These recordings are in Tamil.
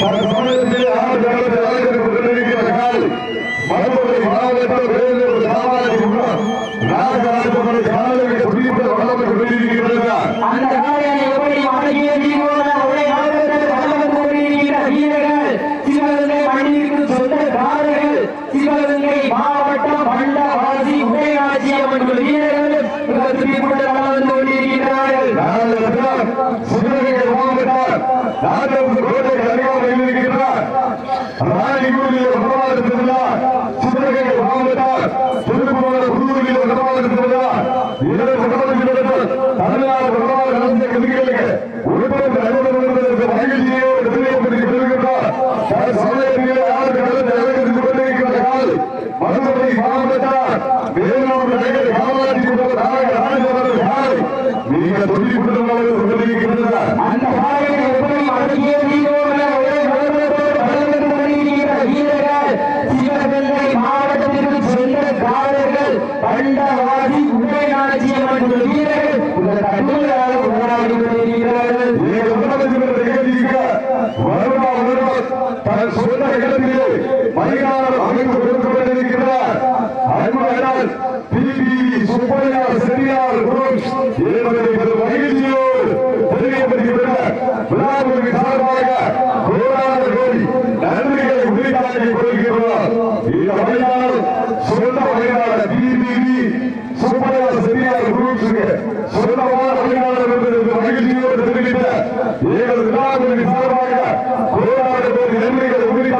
பல சமயத்தில் ஆறு ஜனங்கள் வேலைகளுக்கு கொண்டிருக்கிறார்கள் மறுபடி மாவட்டத்தில் வேறு சாமானிய முன்னாள் நாகராஜபுரம் காலையில் குறிப்பிட்ட வளர்ந்து கொண்டிருக்கிறார்கள் அந்த காலையை எப்படி மாற்றியே நீங்கள் அவரை ஆளுநர் வளர்ந்து கொண்டிருக்கிற வீரர்கள் சிவகங்கை மண்ணிற்கு சொந்த காரர்கள் சிவகங்கை மாவட்டம் மண்டவாசி உடையாட்சி அவர்கள் வீரர்களும் திருப்பி கொண்டு வளர்ந்து கொண்டிருக்கிறார்கள். நாட்டை கோட்டை அறிவாக இருக்கின்றார் நாளை கூட பிரமாதத்திற்கு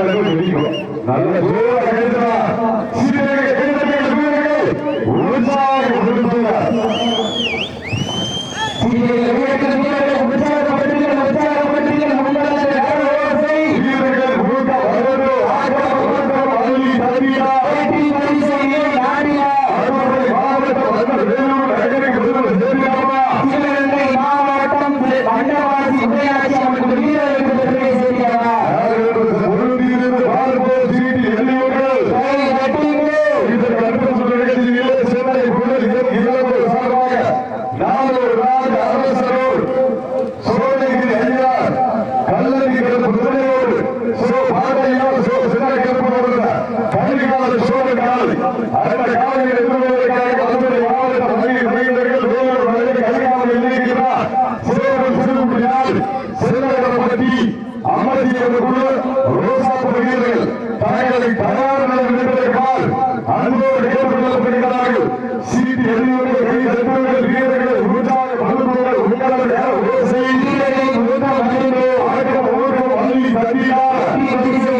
கட்டங்கள் வெடிக்கும் நல்ல சூழல கட்டுறா சீரக உற்சாக அன்போடு கேட்டுக்கொள்ளப்படுகிறார்கள். சீட்டு எதிரியோடு கை தட்டுவர்கள் வீரர்கள் உற்றாக வல்லுநர்கள் உங்களவர்கள் செய்தி அடக்கம் ஒவ்வொரு வழி தட்டினார்.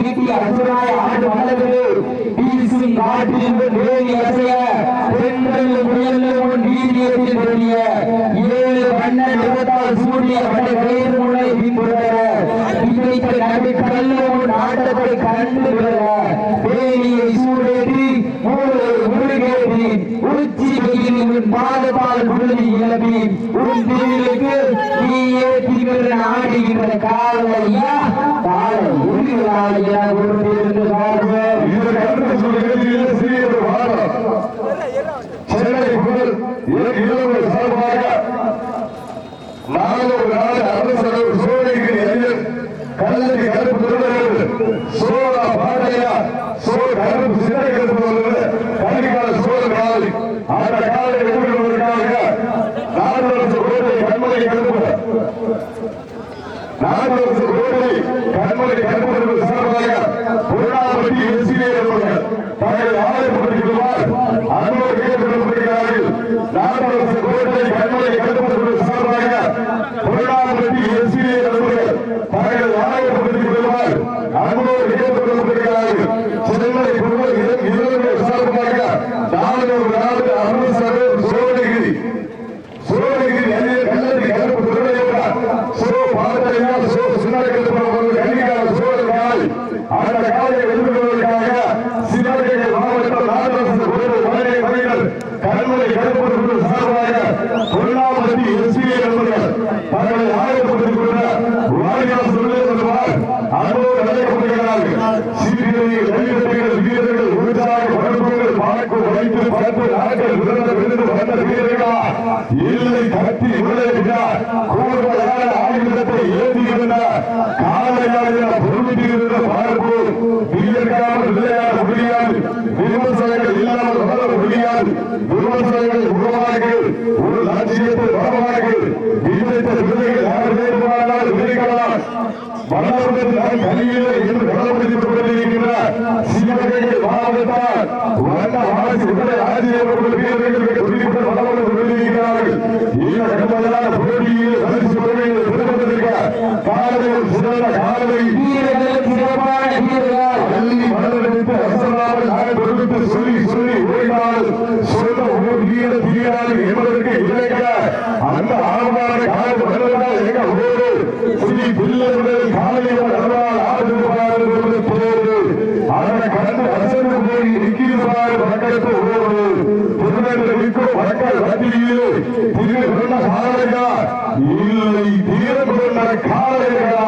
பீதி அரசனாய் ஆண்டு வளர்ந்தது பீசி காற்று என்று நேரி அசைய பெண்கள் முயலும் உன் நீதியத்தில் தெரிய ஏழு வண்ண நிறத்தால் சூரிய வண்ண வேறு முனை பின்புற இன்றைக்கு நடு கல்ல உன் ஆட்டத்தை கண்டு விட வேலியை சூடேற்றி முருகேற்றி உச்சி வெயில் உன் பாதபால் முழுதி இளவி உன் நாடுகின்ற காலையா இலவச நாற்பது கோடி வன்முறை கட்டுப்படுத்தும் பணியிலே இன்று கடமைப்படுத்தப்பட்டிருக்கிற சீவகை மாவட்டத்தால் வந்த அரசு உடலை ஆசிரியர்களுக்கு குறிப்பிட்ட வளவர்கள் சொல்லியிருக்கிறார்கள் இந்த கடுமையான போட்டியில் தீர்வு கொண்ட காலையா இல்லை தீர்வு கொண்ட காலையா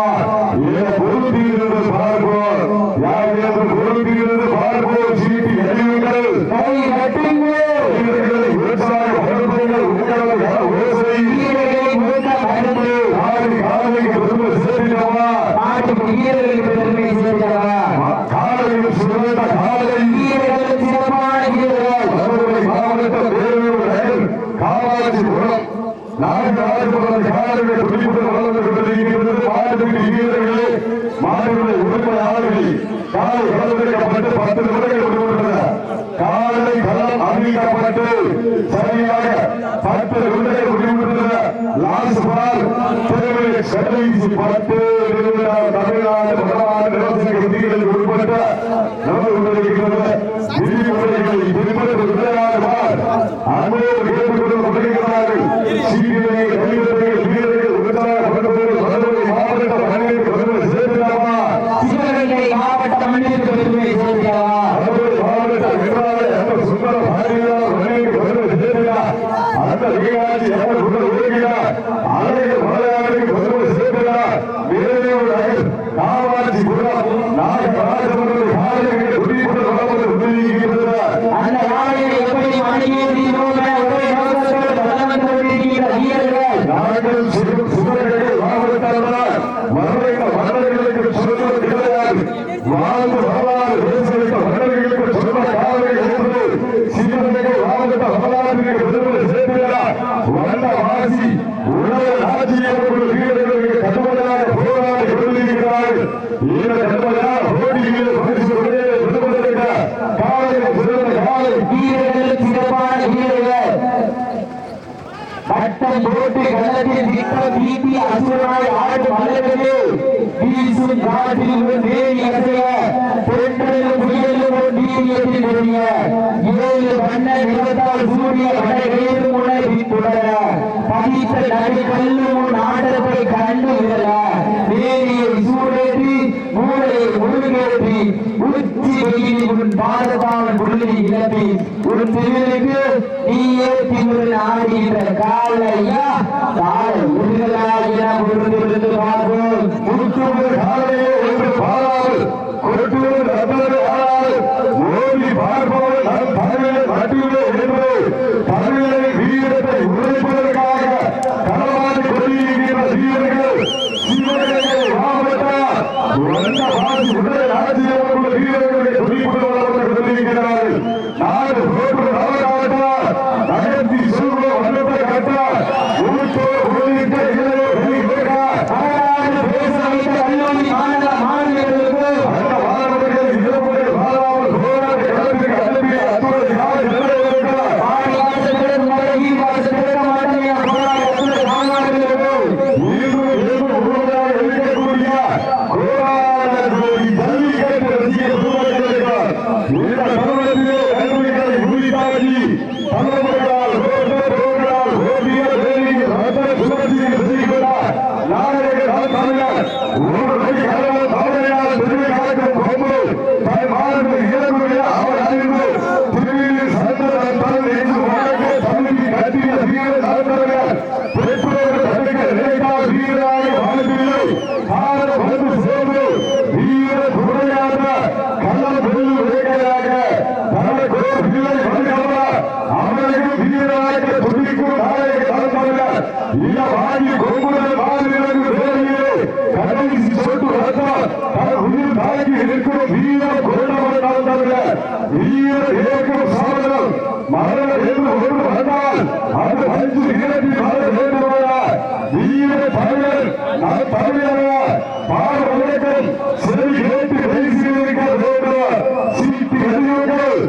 மாணவர்களை உறுப்பினர்களை காலை கலந்துரைக்கப்பட்டு பத்து நிமிடங்கள் கொடுக்கின்றன காலை களம் அறிவிக்கப்பட்டு சரியாக பத்து நிமிடங்கள் முடிவுகின்றன லாஸ்ட் பால் திருவிழி கடைசி பத்து நிமிடம் தமிழ்நாடு பிரதமான நிலவசன கத்திகளில் உட்பட்ட அசுரனாய் ஆட்டு மல்லகமே வீசும் காற்றில் ஒரு நேரி அசைய பொருட்களில் புயலில் ஒரு நீரியத்தில் ஒழிய ஏழு வண்ண நிறத்தால் சூரிய வடகையில் முனை பின்புடர பதித்த நகை கல்லு உன் ஆட்டத்தை கண்டு விடல நேரியை சூடேற்றி மூளையை முழுகேற்றி உச்சி வெயிலின் பாதத்தால் பகுதி கிளப்பி ஒரு பிரிவிற்கு நீயே பின்னுடன் ஆடுகின்ற காலையா தாழ உருகலாகிய பொருளிலிருந்து பார்ப்போம். முத்துவர் காலையே ஒன்று ஈர இயக்கம் சாதனம் மரண என்று ஒன்று வந்தால் அது வந்து இறப்பி மாற வேண்டுமாயா ஈர பகைவர் அது பகைவரா பாட உலகம் சிறு இழப்பி வைசியிருக்க வேண்டும் சீட்டு எதிர்கள்